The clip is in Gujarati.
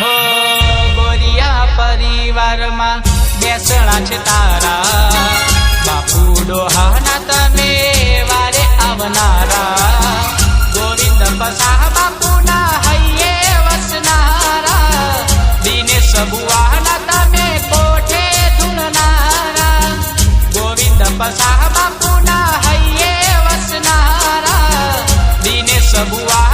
હો બોરિયા પરિવારમાં બેસણા છે તારા. બાપુ ડોહાના તમે વારે આવનારા. ગોવિંદ પસા બાપુના હૈયે વસનારા. દિને સબુઆના તમે કોઠે ધૂણનારા. ગોવિંદ પસા બાપુના હૈયે વસનારા. દિને સબુઆ